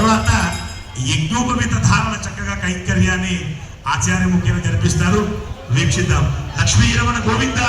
తర్వాత యజ్ఞోపవిత ధారణ చక్కగా కైంకర్యాన్ని ఆచార్య ముఖ్యంగా జరిపిస్తారు. వీక్షిద్దాం. Lakshmi Ramana Govinda!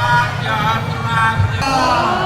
rakyat rakyat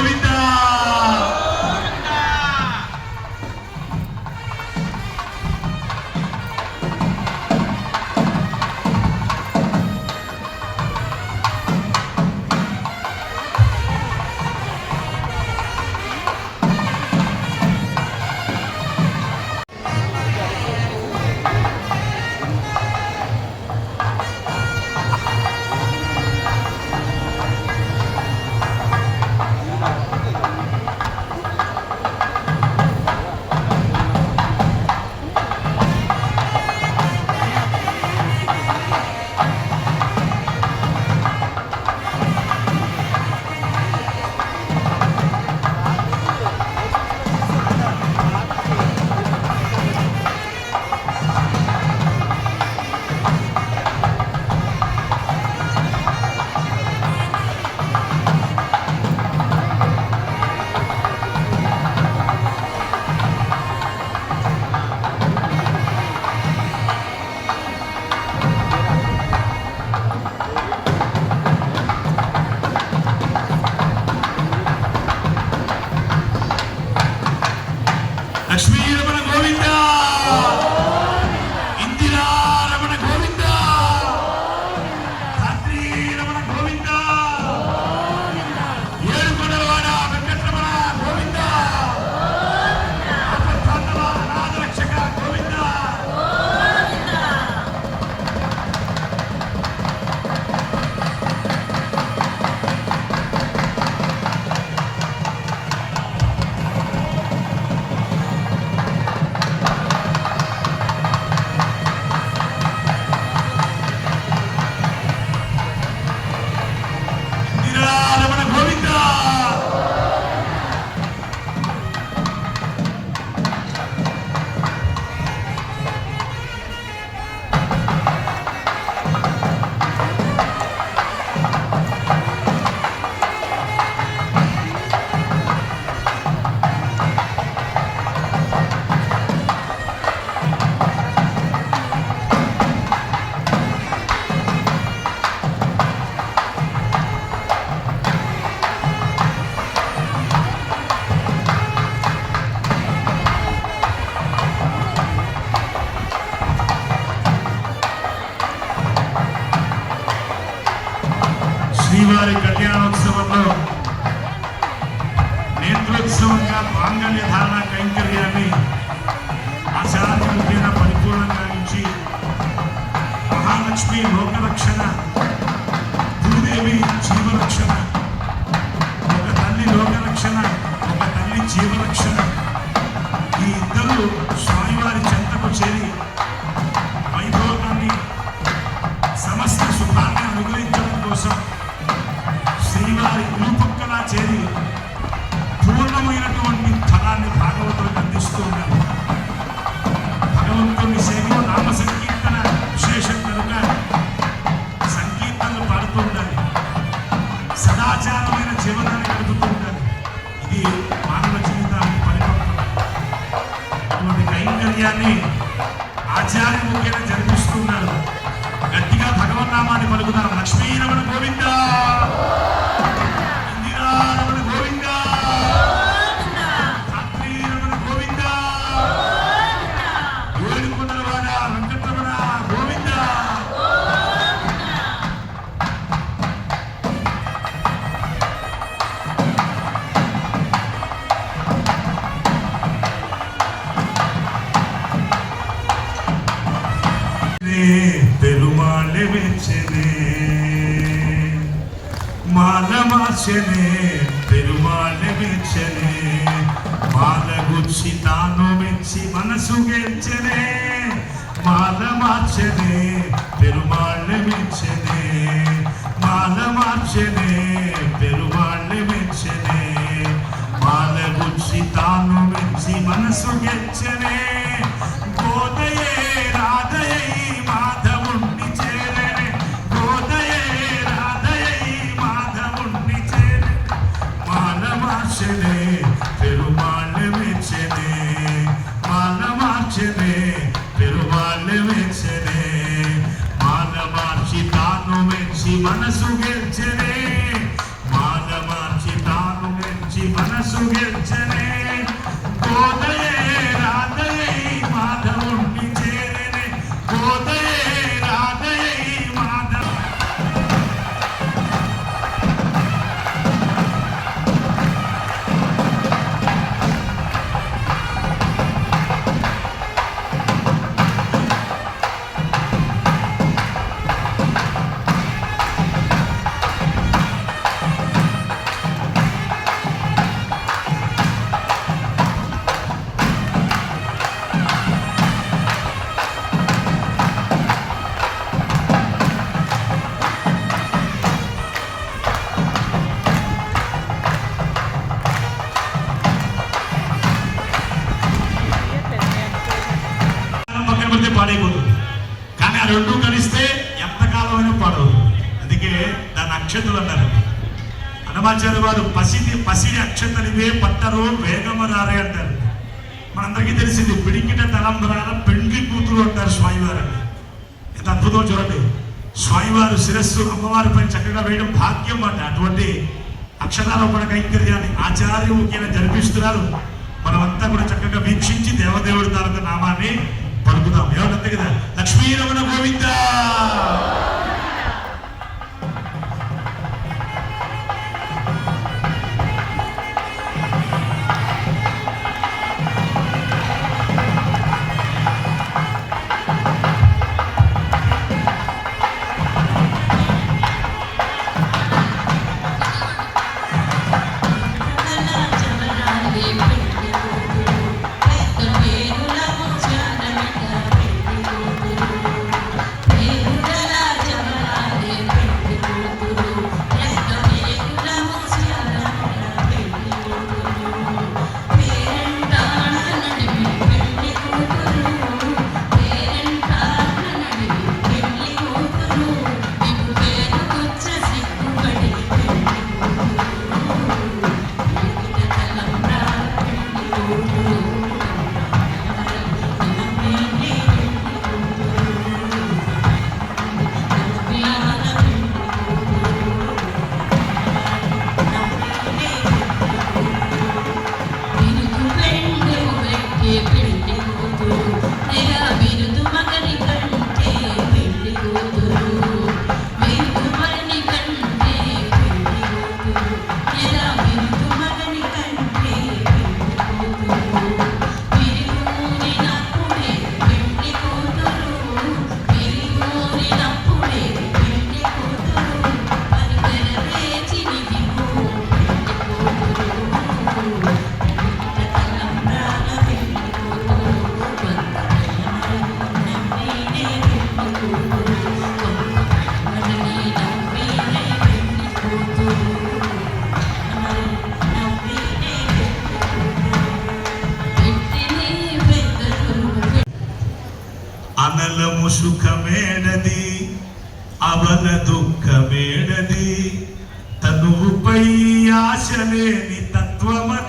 ahorita జీవరక్షణ. ఒక తల్లి లోకరక్షణ ఒక తల్లి జీవరక్షణ. ఈ ఇద్దరు స్వామివారి చెంతకు చేరి వైభోగాన్ని సమస్త సుఖాన్ని అనుగ్రహించడం కోసం శ్రీవారి ఇరుపక్కలా చేరి కైంకర్యాన్ని ఆచార్యముఖ్యంగా జరిపిస్తున్నారు. గట్టిగా భగవన్నామాన్ని పలుకుతారు. లక్ష్మీరమణ గోవిందా! పెరుమాళ్ళే మాల మార్చనే పెరుమాళ్ళే మెచ్చనే మాల గుచ్చి తాను మెచ్చి మనసు గెలిచనే మాల మార్చనే పెరుమాళ్ళే మెచ్చనే మాల మార్చనే పెరుమాళ్ళే మెచ్చనే మాల గుచ్చి తాను మెచ్చి మనసు గెలిచనే దాని అక్షతలు అన్నారు. హనుమాచార్య వారు పసిది పసిడి అక్షతలివే పట్టరు వేగమరారే అంటారు. మనందరికీ తెలిసింది పిడికిట తలంబరాల పెండ్లి కూతురు అంటారు స్వామివారు. ఎంత అద్భుతం చూడండి. స్వామివారు శిరస్సు అమ్మవారి పైన చక్కగా వేయడం భాగ్యం అంట. అటువంటి అక్షరారోపణ కైంకర్యాన్ని ఆచార్యముఖ్యంగా జరిపిస్తున్నారు. మనమంతా కూడా చక్కగా వీక్షించి దేవదేవుడి తాలూకు నామాన్ని పలుకుదాం ఏమంటే కదా లక్ష్మీరమణ గోవిందా! సుఖమేడది అవల దుఃఖమేడది తనువుపై ఆశ లేని తత్వమతికి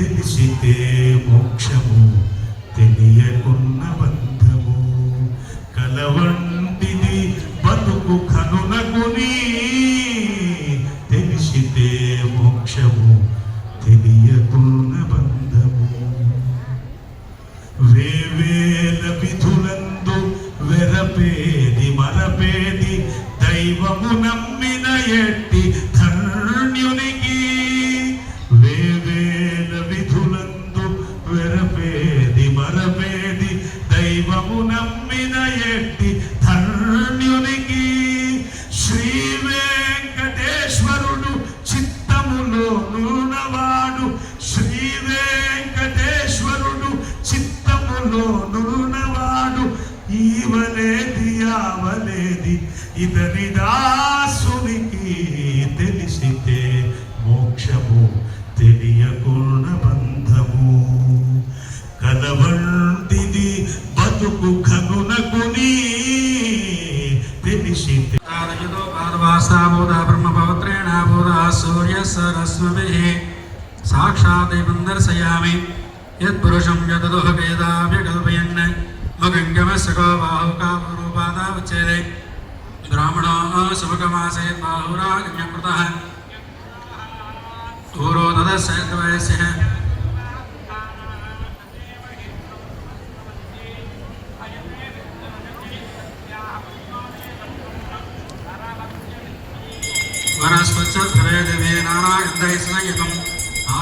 తెలిసితే మోక్షము తెలియకున్న బంధము. కలవంటిది బతుకు కనునకుని Ukraina je i मन्दर्शयामि यत्पुरुषं यददुहकेदाभ्यकल्पयन् मगङ्गमस्सकोबाहुकापुरूपादावच्छेदे ब्राह्मणो शुभकमासेत् बाहुरागम्यकृतः ऊरो ददस्यद्वयस्यः वनस्पश्च फले देवे नानागन्धैस्संयुतम्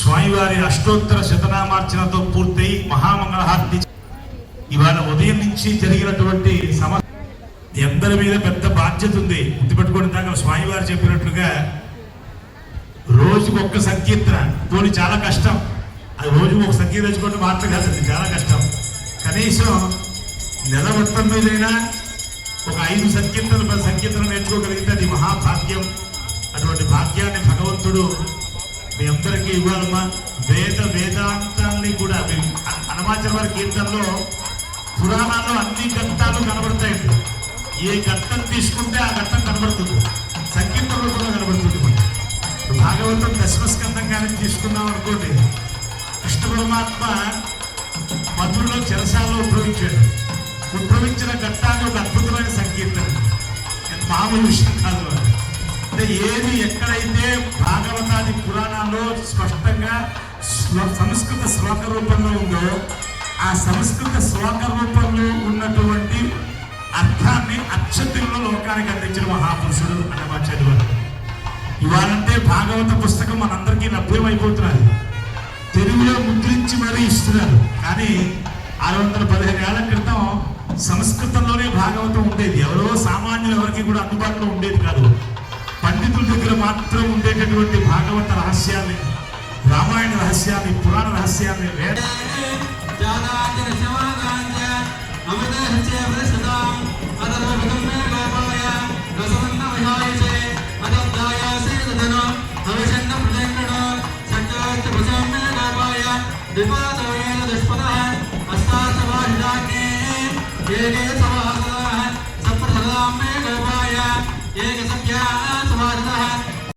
స్వామివారి అష్టోత్తర శతనామార్చనతో పూర్తయి మహామంగళహారతి ఇవాళ ఉదయం నుంచి జరిగినటువంటి సమ మీ అందరి మీద పెద్ద బాధ్యత ఉంది. గుర్తుపెట్టుకోండి దాకా స్వామివారు చెప్పినట్లుగా రోజుకు ఒక్క సంకీర్తన. పోనీ చాలా కష్టం. అది రోజుకు ఒక సంకీర్తన తెచ్చుకోవడం మాత్రం కాదు చాలా కష్టం. కనీసం నెల మొత్తం మీదైనా ఒక ఐదు సంకీర్తన పది సంకీర్తన నేర్చుకోగలిగితే అది మహాభాగ్యం. అటువంటి భాగ్యాన్ని భగవంతుడు మీ అందరికీ ఇవ్వాలమ్మా. వేద వేదాంతాన్ని కూడా మీ- అ- హనుమాచల వారి కీర్తనలో పురాణాల్లో అన్ని ఘట్టాలు కనబడతాయండి ఏ ఘట్టం తీసుకుంటే ఆ ఘట్టం కనబడుతుంది. సంకీర్తనలో కూడా కనబడుతుంది మనకి. భాగవతం దశమస్కంధం కానీ తీసుకున్నాం అనుకోండి. కృష్ణ పరమాత్మ మధురలో చెరసాలలో ఉద్భవించాడు. ఉద్భవించిన ఘట్టాన్ని ఒక అద్భుతమైన సంకీర్తన. మామూలు విషయం కాదు అంటే ఏది ఎక్కడైతే భాగవతాది పురాణాల్లో స్పష్టంగా సంస్కృత శ్లోక రూపంలో ఉందో ఆ సంస్కృత శ్లోక రూపంలో ఉన్నటువంటి అర్థాన్ని అక్షతుల్లో లోకానికి అందించిన మహాపురుషుడు అన్నమాట చదివారు ఇవాళంటే భాగవత పుస్తకం మనందరికీ లభ్యమైపోతున్నది. తెలుగులో ముద్రించి మరీ ఇస్తున్నారు. కానీ ఆరు వందల పదిహేను ఏళ్ళ క్రితం సంస్కృతంలోనే భాగవతం ఉండేది. ఎవరో సామాన్యులు ఎవరికి కూడా అందుబాటులో ఉండేది కాదు. పండితుల దగ్గర మాత్రం ఉండేటటువంటి భాగవత రహస్యాన్ని రామాయణ రహస్యాన్ని పురాణ రహస్యాన్ని వేద విపాదోయేన దుష్పదః ఏకే సమ